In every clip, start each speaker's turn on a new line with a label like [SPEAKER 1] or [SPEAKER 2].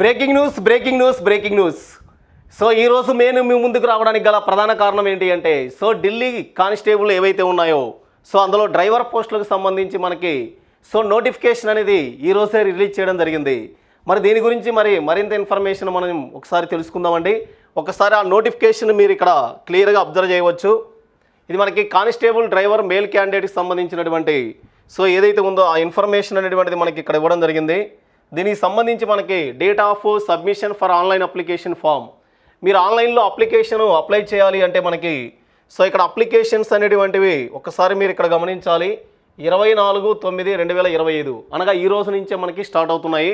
[SPEAKER 1] Breaking news breaking news breaking news. So ఈ రోజు నేను మీ ముందుకు రావడానికి గల ప్రధాన కారణం ఏంటి అంటే సో ఢిల్లీ కానిస్టేబుల్ ఏవైతే ఉన్నాయో సో అందులో డ్రైవర్ పోస్టులకు సంబంధించి మనకి సో నోటిఫికేషన్ అనేది ఈ రోజే రిలీజ్ చేయడం జరిగింది. మరి దీని గురించి మరి మరింత ఇన్ఫర్మేషన్ మనం ఒకసారి తెలుసుకుందామండి. ఒకసారి ఆ నోటిఫికేషన్ మీరు ఇక్కడ క్లియర్గా అబ్జర్వ్ చేయవచ్చు. ఇది మనకి కానిస్టేబుల్ డ్రైవర్ మేల్ క్యాండిడేట్కి సంబంధించినటువంటి సో ఏదైతే ఉందో ఆ ఇన్ఫర్మేషన్ అనేటువంటిది మనకి ఇక్కడ ఇవ్వడం జరిగింది. దీనికి సంబంధించి మనకి date of submission for online application form మీరు ఆన్లైన్లో అప్లికేషన్ అప్లై చేయాలి అంటే మనకి సో ఇక్కడ అప్లికేషన్స్ అనేటువంటివి ఒకసారి మీరు ఇక్కడ గమనించాలి. ఇరవై నాలుగు తొమ్మిది రెండు వేల ఇరవై ఐదు. అనగా ఈ రోజు నుంచే మనకి స్టార్ట్ అవుతున్నాయి.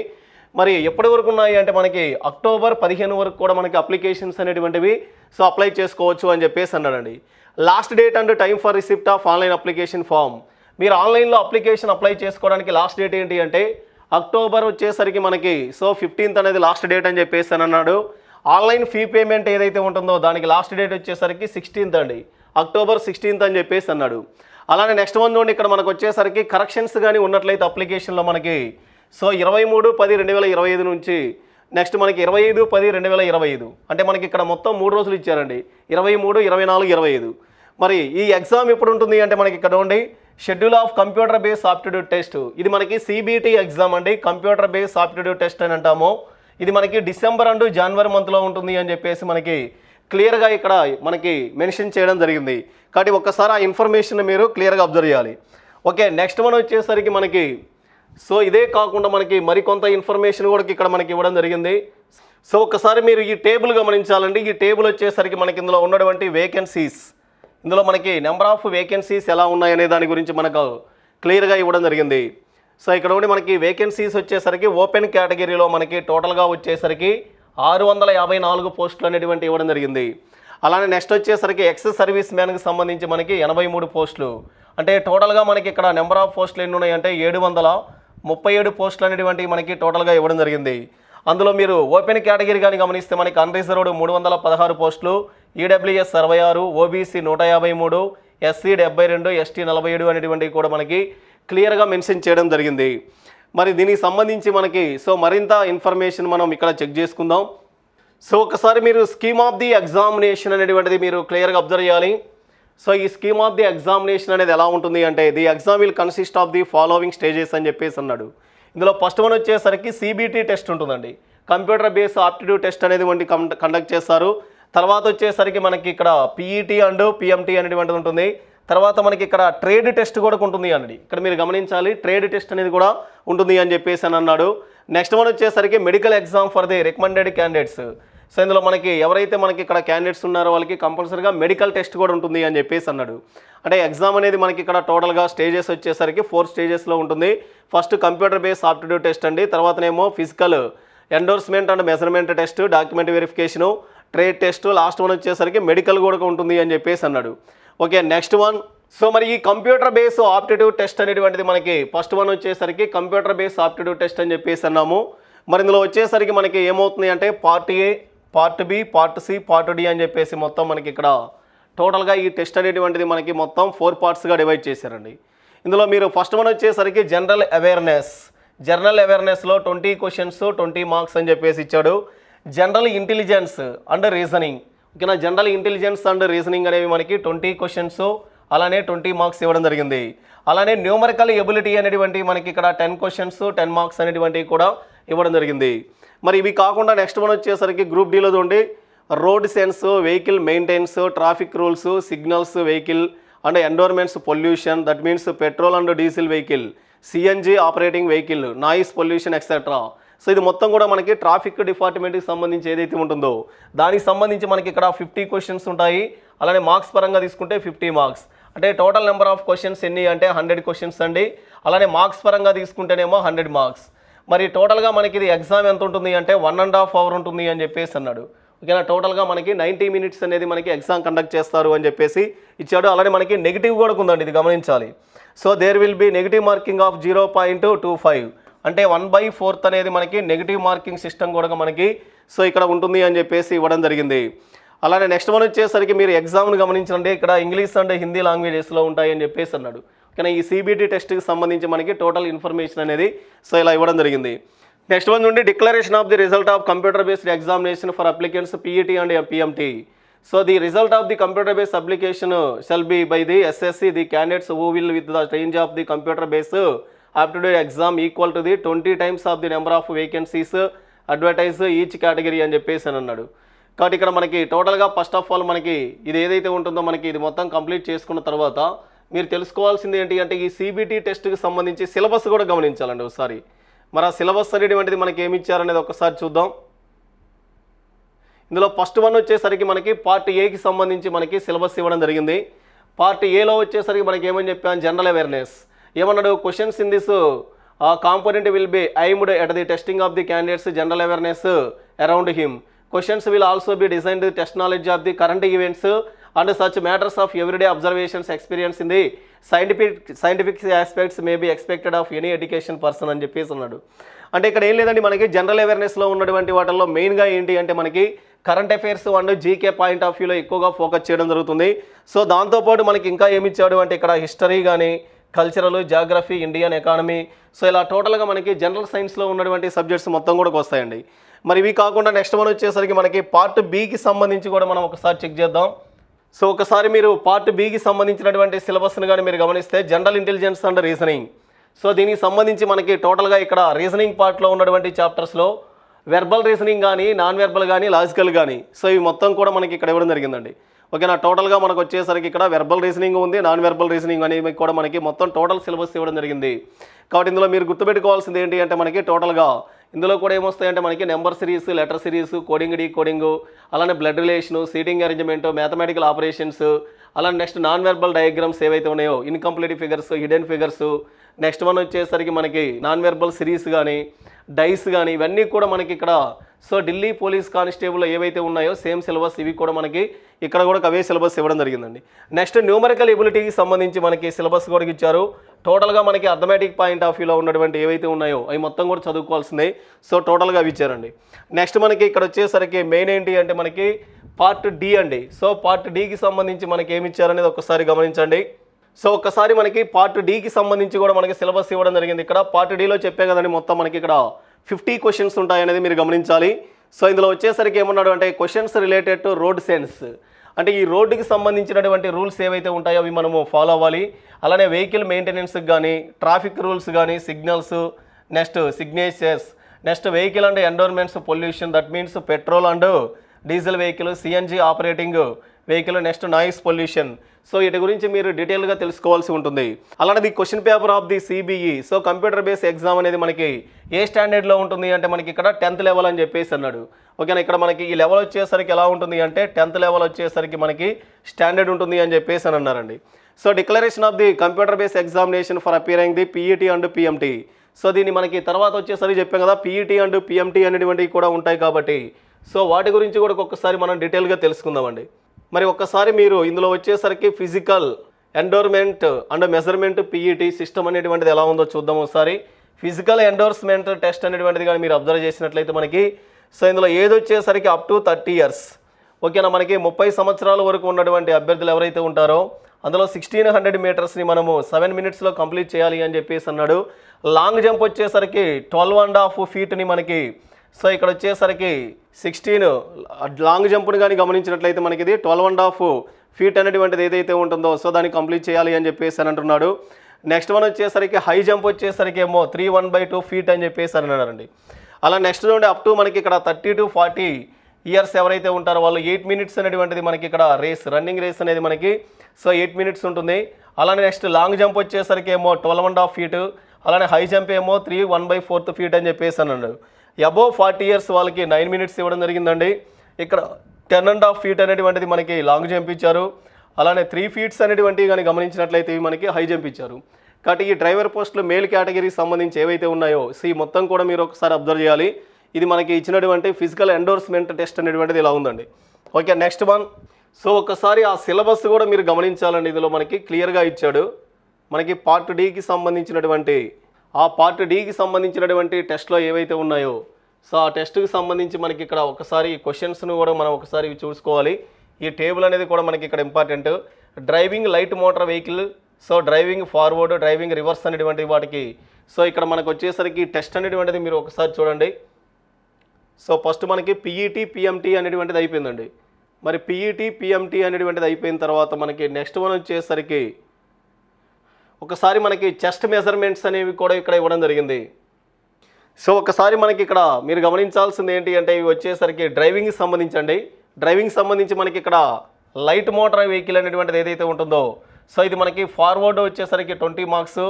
[SPEAKER 1] మరి ఎప్పటి వరకు ఉన్నాయి అంటే మనకి అక్టోబర్ పదిహేను వరకు కూడా మనకి అప్లికేషన్స్ అనేటువంటివి సో అప్లై చేసుకోవచ్చు అని చెప్పేసి అన్నాడండి. Last date and time for receipt of online application form మీరు ఆన్లైన్లో అప్లికేషన్ అప్లై చేసుకోవడానికి లాస్ట్ డేట్ ఏంటి అంటే అక్టోబర్ వచ్చేసరికి మనకి సో ఫిఫ్టీన్త్ అనేది లాస్ట్ డేట్ అని చెప్పేసి అని అన్నాడు ఆన్లైన్ ఫీ పేమెంట్ ఏదైతే ఉంటుందో దానికి లాస్ట్ డేట్ వచ్చేసరికి సిక్స్టీన్త్ అండి. అక్టోబర్ సిక్స్టీన్త్ అని చెప్పేసి అన్నాడు అలానే నెక్స్ట్ వన్ నుండి ఇక్కడ మనకు వచ్చేసరికి కరెక్షన్స్ కానీ ఉన్నట్లయితే అప్లికేషన్లో మనకి సో ఇరవై మూడు పది రెండు వేల ఇరవై ఐదు నుంచి నెక్స్ట్ మనకి ఇరవై ఐదు పది రెండు వేల ఇరవై ఐదు. అంటే మనకి ఇక్కడ మొత్తం మూడు రోజులు ఇచ్చారండి. ఇరవై మూడు ఇరవై నాలుగు ఇరవై ఐదు. మరి ఈ ఎగ్జామ్ ఎప్పుడు ఉంటుంది అంటే మనకి ఇక్కడ ఉండి schedule of computer base aptitude test ఇది మనకి సిబిటి ఎగ్జామ్ అండి. కంప్యూటర్ బేస్ ఆప్టిట్యూడ్ టెస్ట్ అని అంటాము. ఇది మనకి డిసెంబర్ అండ్ జనవరి మంత్లో ఉంటుంది అని చెప్పేసి మనకి క్లియర్గా ఇక్కడ మనకి మెన్షన్ చేయడం జరిగింది. కాబట్టి ఒక్కసారి ఆ ఇన్ఫర్మేషన్ మీరు క్లియర్గా అబ్జర్వ్ చేయాలి. ఓకే నెక్స్ట్ మనం వచ్చేసరికి మనకి సో ఇదే కాకుండా మనకి మరికొంత ఇన్ఫర్మేషన్ కూడా ఇక్కడ మనకి ఇవ్వడం జరిగింది. సో ఒకసారి మీరు ఈ టేబుల్ గమనించాలండి. ఈ టేబుల్ వచ్చేసరికి మనకి ఇందులో ఉన్నటువంటి వేకెన్సీస్ ఇందులో మనకి నెంబర్ ఆఫ్ వేకెన్సీస్ ఎలా ఉన్నాయనే దాని గురించి మనకు క్లియర్గా ఇవ్వడం జరిగింది. సో ఇక్కడ ఉండి మనకి వేకెన్సీస్ వచ్చేసరికి ఓపెన్ కేటగిరీలో మనకి టోటల్గా వచ్చేసరికి ఆరు వందల యాభై నాలుగు పోస్టులు అనేటువంటి ఇవ్వడం జరిగింది. అలానే నెక్స్ట్ వచ్చేసరికి ఎక్స్ సర్వీస్ మ్యాన్కి సంబంధించి మనకి ఎనభై మూడు పోస్టులు. అంటే టోటల్గా మనకి ఇక్కడ నెంబర్ ఆఫ్ పోస్టులు ఎన్ని ఉన్నాయంటే ఏడు వందల ముప్పై ఏడు పోస్టులు అనేటువంటివి మనకి టోటల్గా ఇవ్వడం జరిగింది. అందులో మీరు ఓపెన్ కేటగిరీ కానీ గమనిస్తే మనకి అన్రిజర్వ్డ్ మూడు వందల పదహారు పోస్టులు ఈడబ్ల్యూఎస్ అరవై ఆరు ఓబీసీ నూట యాభై మూడు ఎస్సీ డెబ్బై రెండు ఎస్టీ నలభై ఏడు అనేటువంటివి కూడా మనకి క్లియర్గా మెన్షన్ చేయడం జరిగింది. మరి దీనికి సంబంధించి మనకి సో మరింత ఇన్ఫర్మేషన్ మనం ఇక్కడ చెక్ చేసుకుందాం. సో ఒకసారి మీరు స్కీమ్ ఆఫ్ ది ఎగ్జామినేషన్ అనేటువంటిది మీరు క్లియర్గా అబ్జర్వ్ చేయాలి. సో ఈ స్కీమ్ ఆఫ్ ది ఎగ్జామినేషన్ అనేది ఎలా ఉంటుంది అంటే the exam will consist of the following stages అని చెప్పేసి అన్నాడు. ఇందులో ఫస్ట్ వన్ వచ్చేసరికి సిబిటీ టెస్ట్ ఉంటుందండి. కంప్యూటర్ బేస్ ఆప్టిట్యూడ్ టెస్ట్ అనేది వంటి కండక్ట్ చేస్తారు. తర్వాత వచ్చేసరికి మనకి ఇక్కడ పీఈటీ అండ్ పిఎంటీ అనేటువంటిది ఉంటుంది. తర్వాత మనకి ఇక్కడ ట్రేడ్ టెస్ట్ కూడా ఉంటుంది అండి. ఇక్కడ మీరు గమనించాలి ట్రేడ్ టెస్ట్ అనేది కూడా ఉంటుంది అని చెప్పేసి అని అన్నాడు. నెక్స్ట్ వన్ వచ్చేసరికి medical exam for the recommended candidates so ఇందులో మనకి ఎవరైతే మనకి ఇక్కడ క్యాండిడేట్స్ ఉన్నారో వాళ్ళకి కంపల్సరీగా మెడికల్ టెస్ట్ కూడా ఉంటుంది అని చెప్పేసి అన్నాడు. అంటే ఎగ్జామ్ అనేది మనకి ఇక్కడ టోటల్గా స్టేజెస్ వచ్చేసరికి ఫోర్ స్టేజెస్లో ఉంటుంది. First computer base aptitude test అండి. తర్వాతనేమో physical endorsement and measurement test document verification trade test last one వచ్చేసరికి మెడికల్ కూడా ఉంటుంది అని చెప్పేసి అన్నాడు. Okay next one. సో మరి ఈ కంప్యూటర్ బేస్ ఆప్టిట్యూడ్ టెస్ట్ అనేటువంటిది మనకి ఫస్ట్ వన్ వచ్చేసరికి కంప్యూటర్ బేస్ ఆప్టిట్యూడ్ టెస్ట్ అని చెప్పేసి అన్నాము. మరి ఇందులో వచ్చేసరికి మనకి ఏమవుతుంది అంటే part A part B part C part D అని చెప్పేసి మొత్తం మనకి ఇక్కడ టోటల్గా ఈ టెస్ట్ అనేటువంటిది మనకి మొత్తం ఫోర్ పార్ట్స్గా డివైడ్ చేశారండి. ఇందులో మీరు ఫస్ట్ వన్ వచ్చేసరికి జనరల్ అవేర్నెస్ జనరల్ అవేర్నెస్లో ట్వంటీ క్వశ్చన్స్ ట్వంటీ మార్క్స్ అని చెప్పేసి ఇచ్చాడు. General intelligence and reasoning. ఓకేనా? జనరల్ ఇంటెలిజెన్స్ అండ్ రీజనింగ్ అనేవి మనకి ట్వంటీ క్వశ్చన్స్ అలానే ట్వంటీ మార్క్స్ ఇవ్వడం జరిగింది. అలానే న్యూమరికల్ ఎబిలిటీ అనేటువంటి మనకి ఇక్కడ టెన్ క్వశ్చన్స్ టెన్ మార్క్స్ అనేటువంటివి కూడా ఇవ్వడం జరిగింది. మరి ఇవి కాకుండా నెక్స్ట్ వన్ వచ్చేసరికి గ్రూప్ డీలో చూడండి. Road sense vehicle maintenance traffic rules signals vehicle and endorsements pollution that means petrol and diesel vehicle CNG operating vehicle noise pollution etcetera. So ఇది మొత్తం కూడా మనకి ట్రాఫిక్ డిపార్ట్మెంట్కి సంబంధించి ఏదైతే ఉంటుందో దానికి సంబంధించి మనకి ఇక్కడ ఫిఫ్టీ క్వశ్చన్స్ ఉంటాయి. అలానే మార్క్స్ పరంగా తీసుకుంటే ఫిఫ్టీ మార్క్స్ అంటే టోటల్ నెంబర్ ఆఫ్ క్వశ్చన్స్ ఎన్ని అంటే హండ్రెడ్ క్వశ్చన్స్ అండి. అలానే మార్క్స్ పరంగా తీసుకుంటేనేమో హండ్రెడ్ మార్క్స్ మరి టోటల్గా మనకి ఇది ఎగ్జామ్ ఎంత ఉంటుంది అంటే వన్ అండ్ హాఫ్ అవర్ ఉంటుంది అని చెప్పేసి అన్నాడు. ఓకేనా? టోటల్గా మనకి నైంటీ మినిట్స్ అనేది మనకి ఎగ్జామ్ కండక్ట్ చేస్తారు అని చెప్పేసి ఇచ్చాడు. అలానే మనకి నెగిటివ్ కూడా ఉందండి ఇది గమనించాలి. So there will be negative marking of zero point two five అంటే వన్ బై ఫోర్త్ అనేది మనకి నెగిటివ్ మార్కింగ్ సిస్టమ్ కూడా మనకి సో ఇక్కడ ఉంటుంది అని చెప్పేసి ఇవ్వడం జరిగింది. అలానే నెక్స్ట్ వన్ వచ్చేసరికి మీరు ఎగ్జామ్ను గమనించండి. ఇక్కడ ఇంగ్లీష్ అండ్ హిందీ లాంగ్వేజెస్లో ఉంటాయి అని చెప్పేసి అన్నాడు. కానీ ఈ సిబిటీ టెస్ట్కి సంబంధించి మనకి టోటల్ ఇన్ఫర్మేషన్ అనేది సో ఇలా ఇవ్వడం జరిగింది. నెక్స్ట్ వన్ నుండి declaration of the result of computer based examination for applicants PET and PMT so the result of the computer based application shall be by the SSC the candidates who will with the range of the computer base aptitude exam equal to the twenty times of the number of vacancies advertise each category అని చెప్పేసి అని అన్నాడు. కాబట్టి ఇక్కడ మనకి టోటల్గా first of all మనకి ఇది ఏదైతే ఉంటుందో మనకి ఇది మొత్తం కంప్లీట్ చేసుకున్న తర్వాత మీరు తెలుసుకోవాల్సింది ఏంటి అంటే ఈ సిబిటీ టెస్ట్కి సంబంధించి సిలబస్ కూడా గమనించాలండి ఒకసారి. మరి ఆ సిలబస్ అనేటువంటిది మనకి ఏమి ఇచ్చారనేది ఒకసారి చూద్దాం. ఇందులో ఫస్ట్ వన్ వచ్చేసరికి మనకి పార్ట్ ఏకి సంబంధించి మనకి సిలబస్ ఇవ్వడం జరిగింది. పార్ట్ ఏలో వచ్చేసరికి మనకి ఏమని చెప్పాను జనరల్ అవేర్నెస్ ఏమన్నాడు? Questions in this component will be aimed at the testing of the candidates general awareness around him questions will also be design the test knowledge of the current events and such matters of everyday observations experience in the scientific scientific aspects may be expected of any education person అని చెప్పేసి ఉన్నాడు అంటే ఇక్కడ ఏం లేదండి మనకి general అవేర్నెస్లో ఉన్నటువంటి వాటిల్లో మెయిన్గా ఏంటి అంటే మనకి current affairs and GK point of వ్యూలో ఎక్కువగా ఫోకస్ చేయడం జరుగుతుంది. సో దాంతోపాటు మనకి ఇంకా ఏమి ఇచ్చాడు అంటే ఇక్కడ హిస్టరీ కానీ cultural geography Indian economy so ఇలా టోటల్గా మనకి జనరల్ సైన్స్లో ఉన్నటువంటి సబ్జెక్ట్స్ మొత్తం కూడా వస్తాయండి. మరి ఇవి కాకుండా నెక్స్ట్ వన్ వచ్చేసరికి మనకి పార్ట్ బీకి సంబంధించి కూడా మనం ఒకసారి చెక్ చేద్దాం. సో ఒకసారి మీరు పార్ట్ బీకి సంబంధించినటువంటి సిలబస్ని కానీ మీరు గమనిస్తే general intelligence and reasoning so దీనికి సంబంధించి మనకి టోటల్గా ఇక్కడ రీజనింగ్ పార్ట్లో ఉన్నటువంటి చాప్టర్స్లో వెర్బల్ రీజనింగ్ కానీ నాన్ వెర్బల్ కానీ లాజికల్ కానీ సో ఇవి మొత్తం కూడా మనకి ఇక్కడ ఇవ్వడం జరిగిందండి. ఓకేనా టోటల్గా మనకు వచ్చేసరికి ఇక్కడ వెర్బల్ రీజనింగ్ ఉంది నాన్ వెర్బల్ రీజనింగ్ అనేవి కూడా మనకి మొత్తం టోటల్ సిలబస్ ఇవ్వడం జరిగింది. కాబట్టి ఇందులో మీరు గుర్తుపెట్టుకోవాల్సింది ఏంటి అంటే మనకి టోటల్గా ఇందులో కూడా ఏమొస్తాయంటే మనకి number series letter series coding decoding అలానే blood relation seating arrangement mathematical operations అలానే నెక్స్ట్ నాన్ వెర్బల్ డయాగ్రామ్స్ ఏవైతే ఉన్నాయో incomplete figures hidden figures next one వచ్చేసరికి మనకి నాన్ వెర్బల్ సిరీస్ కానీ డైస్ కానీ ఇవన్నీ కూడా మనకి ఇక్కడ సో ఢిల్లీ పోలీస్ కానిస్టేబుల్ ఏవైతే ఉన్నాయో సేమ్ సిలబస్ ఇవి కూడా మనకి ఇక్కడ కూడా అవే సిలబస్ ఇవ్వడం జరిగిందండి. నెక్స్ట్ న్యూమరికల్ ఎబిలిటీకి సంబంధించి మనకి సిలబస్ కూడా ఇచ్చారు. టోటల్గా మనకి అథమెటిక్ పాయింట్ ఆఫ్ వ్యూలో ఉన్నటువంటి ఏవైతే ఉన్నాయో అవి మొత్తం కూడా చదువుకోవాల్సిందే. సో టోటల్గా అవి ఇచ్చారండి. నెక్స్ట్ మనకి ఇక్కడ వచ్చేసరికి మెయిన్ ఏంటి అంటే మనకి పార్ట్ డి అండి. సో పార్ట్ డికి సంబంధించి మనకి ఏమి ఇచ్చారనేది ఒకసారి గమనించండి. సో ఒక్కసారి మనకి పార్ట్ డికి సంబంధించి కూడా మనకి సిలబస్ ఇవ్వడం జరిగింది. ఇక్కడ పార్ట్ డిలో చెప్పే కదండి మొత్తం మనకి ఇక్కడ ఫిఫ్టీ క్వశ్చన్స్ ఉంటాయనేది మీరు గమనించాలి. సో ఇందులో వచ్చేసరికి ఏమన్నాడు అంటే questions related to road sense. అంటే ఈ రోడ్డుకి సంబంధించినటువంటి రూల్స్ ఏవైతే ఉంటాయో అవి మనము ఫాలో అవ్వాలి. అలానే వెహికల్ మెయింటెనెన్స్కి కానీ ట్రాఫిక్ రూల్స్ కానీ signals next signatures. Next vehicle and endorsements pollution that means petrol and diesel vehicle CNG operating. Vehicle next noise pollution. So వీటి గురించి మీరు డీటెయిల్గా తెలుసుకోవాల్సి ఉంటుంది. అలానే the question paper of the CBE. So computer base exam అనేది మనకి ఏ స్టాండర్డ్లో ఉంటుంది అంటే మనకి ఇక్కడ టెన్త్ లెవెల్ అని చెప్పేసి అన్నాడు. ఓకేనా? ఇక్కడ మనకి ఈ లెవెల్ వచ్చేసరికి ఎలా ఉంటుంది అంటే టెన్త్ లెవెల్ వచ్చేసరికి మనకి స్టాండర్డ్ ఉంటుంది అని చెప్పేసి అని అన్నారండి. So declaration of the computer base examination for appearing the PET and PMT. So దీన్ని మనకి తర్వాత వచ్చేసరికి చెప్పాం కదా పీఈటీ అండ్ పిఎంటీ అనేటువంటివి కూడా ఉంటాయి కాబట్టి. సో వాటి గురించి కూడా ఒక్కొక్కసారి మనం డీటెయిల్గా తెలుసుకుందామండి. మరి ఒక్కసారి మీరు ఇందులో వచ్చేసరికి physical endorsement and measurement PET system అనేటువంటిది ఎలా ఉందో చూద్దాం ఒకసారి. ఫిజికల్ ఎండోర్స్మెంట్ టెస్ట్ అనేటువంటిది కానీ మీరు అబ్జర్వ్ చేసినట్లయితే మనకి సో ఇందులో ఏది వచ్చేసరికి అప్ టు థర్టీ ఇయర్స్ ఓకేనా? మనకి ముప్పై సంవత్సరాల వరకు ఉన్నటువంటి అభ్యర్థులు ఎవరైతే ఉంటారో అందులో సిక్స్టీన్ హండ్రెడ్ మీటర్స్ని మనము సెవెన్ మినిట్స్లో కంప్లీట్ చేయాలి అని చెప్పేసి అన్నాడు. లాంగ్ జంప్ వచ్చేసరికి ట్వెల్వ్ అండ్ హాఫ్ ఫీట్ని మనకి సో ఇక్కడ వచ్చేసరికి సిక్స్టీన్ లాంగ్ జంప్ని కానీ గమనించినట్లయితే మనకి ఇది ట్వెల్వ్ అండ్ హాఫ్ ఫీట్ అనేటువంటిది ఏదైతే ఉంటుందో సో దాన్ని కంప్లీట్ చేయాలి అని చెప్పేసి అని అంటున్నాడు. నెక్స్ట్ వన్ వచ్చేసరికి హై జంప్ వచ్చేసరికి ఏమో three one by two feet అని చెప్పేసి అని అన్నారండి అలా నెక్స్ట్ నుండి అప్ టు మనకి ఇక్కడ థర్టీ టు ఫార్టీ ఇయర్స్ ఎవరైతే ఉంటారో వాళ్ళు ఎయిట్ మినిట్స్ అనేటువంటిది మనకి ఇక్కడ రేస్ రన్నింగ్ రేస్ అనేది మనకి సో ఎయిట్ మినిట్స్ ఉంటుంది. అలానే నెక్స్ట్ లాంగ్ జంప్ వచ్చేసరికి ఏమో ట్వెల్వ్ అండ్ హాఫ్ ఫీట్ అలానే హై జంప్ ఏమో three one by fourth feet అని చెప్పేసి అన్నాడు. అబోవ్ ఫార్టీ ఇయర్స్ వాళ్ళకి నైన్ మినిట్స్ ఇవ్వడం జరిగిందండి. ఇక్కడ టెన్ అండ్ హాఫ్ ఫీట్ అనేటువంటిది మనకి లాంగ్ జంప్ ఇచ్చారు. అలానే త్రీ ఫీట్స్ అనేటువంటివి కానీ గమనించినట్లయితే ఇవి మనకి హై జంప్ ఇచ్చారు. కాబట్టి ఈ డ్రైవర్ పోస్టులు మేల్ కేటగిరీకి సంబంధించి ఏవైతే ఉన్నాయో సి మొత్తం కూడా మీరు ఒకసారి అబ్జర్వ్ చేయాలి. ఇది మనకి ఇచ్చినటువంటి ఫిజికల్ ఎండోర్స్మెంట్ టెస్ట్ అనేటువంటిది ఇలా ఉందండి. ఓకే నెక్స్ట్ వన్ సో ఒకసారి ఆ సిలబస్ కూడా మీరు గమనించాలండి. ఇందులో మనకి క్లియర్గా ఇచ్చాడు. మనకి పార్ట్ డీకి సంబంధించినటువంటి ఆ పార్ట్ డీకి సంబంధించినటువంటి టెస్ట్లో ఏవైతే ఉన్నాయో సో ఆ టెస్ట్కి సంబంధించి మనకి ఇక్కడ ఒకసారి క్వశ్చన్స్ను కూడా మనం ఒకసారి చూసుకోవాలి. ఈ టేబుల్ అనేది కూడా మనకి ఇక్కడ important. Driving light motor vehicle so driving forward driving reverse అనేటువంటి వాటికి. సో ఇక్కడ మనకు వచ్చేసరికి టెస్ట్ అనేటువంటిది మీరు ఒకసారి చూడండి. సో ఫస్ట్ మనకి పిఈటి పిఎంటీ అనేటువంటిది అయిపోయిందండి. మరి పిఈటి పిఎంటీ అనేటువంటిది అయిపోయిన తర్వాత మనకి నెక్స్ట్ వన్ వచ్చేసరికి ఒకసారి మనకి చెస్ట్ మెజర్మెంట్స్ అనేవి కూడా ఇక్కడ ఇవ్వడం జరిగింది. సో ఒకసారి మనకి ఇక్కడ మీరు గమనించాల్సింది ఏంటి అంటే ఇవి వచ్చేసరికి డ్రైవింగ్కి సంబంధించండి. డ్రైవింగ్ సంబంధించి మనకి ఇక్కడ లైట్ మోటార్ వెహికల్ అనేటువంటిది ఏదైతే ఉంటుందో సో ఇది మనకి ఫార్వర్డ్ వచ్చేసరికి ట్వంటీ మార్క్స్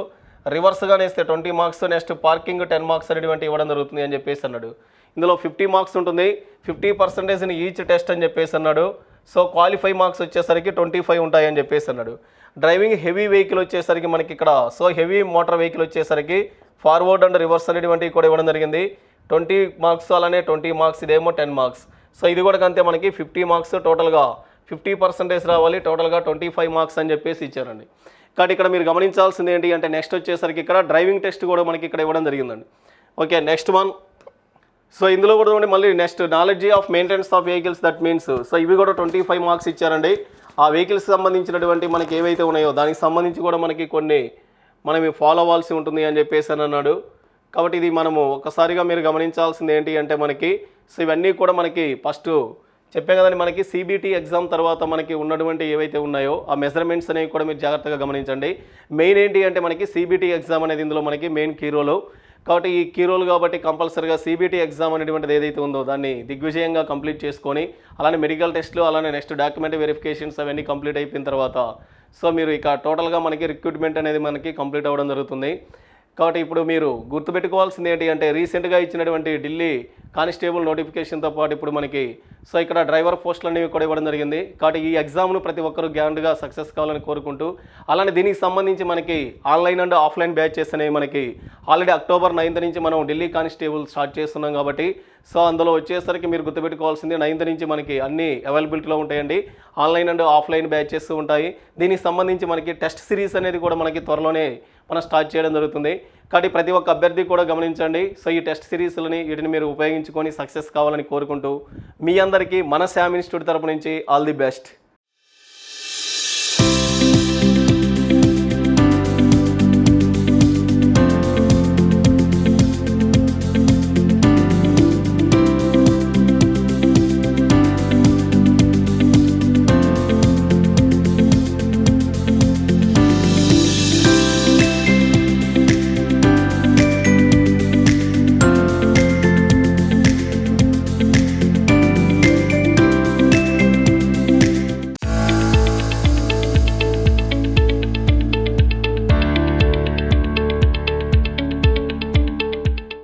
[SPEAKER 1] రివర్స్గా నేస్తే twenty marks next parking ten marks అనేటువంటి ఇవ్వడం జరుగుతుంది అని చెప్పేసి అన్నాడు. ఇందులో ఫిఫ్టీ మార్క్స్ ఉంటుంది. ఫిఫ్టీ పర్సెంటేజ్ ఈచ్ టెస్ట్ అని చెప్పేసి అన్నాడు. సో క్వాలిఫై మార్క్స్ వచ్చేసరికి ట్వంటీ ఫైవ్ ఉంటాయని చెప్పేసి అన్నాడు. డ్రైవింగ్ హెవీ వెహికల్ వచ్చేసరికి మనకి ఇక్కడ సో హెవీ మోటార్ వెహికల్ వచ్చేసరికి ఫార్వర్డ్ అండ్ రివర్స్ అనేటువంటివి కూడా ఇవ్వడం జరిగింది. ట్వంటీ మార్క్స్ అలానే ట్వంటీ మార్క్స్ ఇదేమో టెన్ మార్క్స్. సో ఇది కూడా అంతే మనకి ఫిఫ్టీ మార్క్స్ టోటల్గా ఫిఫ్టీ పర్సెంటేజ్ రావాలి టోటల్గా ట్వంటీ ఫైవ్ మార్క్స్ అని చెప్పేసి ఇచ్చారండి. కాబట్టి ఇక్కడ మీరు గమనించాల్సింది ఏంటి అంటే నెక్స్ట్ వచ్చేసరికి ఇక్కడ డ్రైవింగ్ టెస్ట్ కూడా మనకి ఇక్కడ ఇవ్వడం జరిగిందండి. Okay next one. సో ఇందులో కూడా మళ్ళీ next knowledge of maintenance of vehicles that means so ఇవి కూడా ట్వంటీ ఫైవ్ మార్క్స్ ఇచ్చారండి. ఆ వెహికల్స్ సంబంధించినటువంటి మనకి ఏవైతే ఉన్నాయో దానికి సంబంధించి కూడా మనకి కొన్ని మనం ఫాలో అవ్వాల్సి ఉంటుంది అని చెప్పేసి అని అన్నాడు. కాబట్టి ఇది మనము ఒక్కసారిగా మీరు గమనించాల్సింది ఏంటి అంటే మనకి సో ఇవన్నీ కూడా మనకి ఫస్ట్ చెప్పే కదండి మనకి సిబిటీ ఎగ్జామ్ తర్వాత మనకి ఉన్నటువంటి ఏవైతే ఉన్నాయో ఆ మెజర్మెంట్స్ అనేవి కూడా మీరు జాగ్రత్తగా గమనించండి. మెయిన్ ఏంటి అంటే మనకి సిబిటీ ఎగ్జామ్ అనేది ఇందులో మనకి మెయిన్ కీరోలో కాబట్టి ఈ కీ రోల్ కాబట్టి కంపల్సరీగా సీబీటీ ఎగ్జామ్ అనేటువంటిది ఏదైతే ఉందో దాన్ని దిగ్విజయంగా కంప్లీట్ చేసుకొని అలానే మెడికల్ టెస్ట్లు అలానే నెక్స్ట్ డాక్యుమెంట్ వెరిఫికేషన్స్ అవన్నీ కంప్లీట్ అయిపోయిన తర్వాత సో మీరు ఇక టోటల్గా మనకి రిక్రూట్మెంట్ అనేది మనకి కంప్లీట్ అవ్వడం జరుగుతుంది. కాబట్టి ఇప్పుడు మీరు గుర్తుపెట్టుకోవాల్సింది ఏంటి అంటే రీసెంట్గా ఇచ్చినటువంటి ఢిల్లీ కానిస్టేబుల్ నోటిఫికేషన్తో పాటు ఇప్పుడు మనకి సో ఇక్కడ డ్రైవర్ పోస్టులు అనేవి కూడా ఇవ్వడం జరిగింది. కాబట్టి ఈ ఎగ్జామ్ను ప్రతి ఒక్కరూ గ్రాండ్గా సక్సెస్ కావాలని కోరుకుంటూ అలానే దీనికి సంబంధించి మనకి ఆన్లైన్ అండ్ ఆఫ్లైన్ బ్యాచెస్ అనేవి మనకి ఆల్రెడీ అక్టోబర్ నైన్త్ నుంచి మనం ఢిల్లీ కానిస్టేబుల్ స్టార్ట్ చేస్తున్నాం కాబట్టి సో అందులో వచ్చేసరికి మీరు గుర్తుపెట్టుకోవాల్సింది నైన్త్ నుంచి మనకి అన్ని అవైలబిలిటీలో ఉంటాయండి. ఆన్లైన్ అండ్ ఆఫ్లైన్ బ్యాచెస్ ఉంటాయి. దీనికి సంబంధించి మనకి టెస్ట్ సిరీస్ అనేది కూడా మనకి త్వరలోనే మనం స్టార్ట్ చేయడం జరుగుతుంది. కాబట్టి ప్రతి ఒక్క అభ్యర్థి కూడా గమనించండి. సో ఈ టెస్ట్ సిరీస్లని వీటిని మీరు ఉపయోగించుకొని సక్సెస్ కావాలని కోరుకుంటూ మీ అందరికీ మన శామ్ ఇన్స్టిట్యూట్ తరపు నుంచి ఆల్ ది బెస్ట్.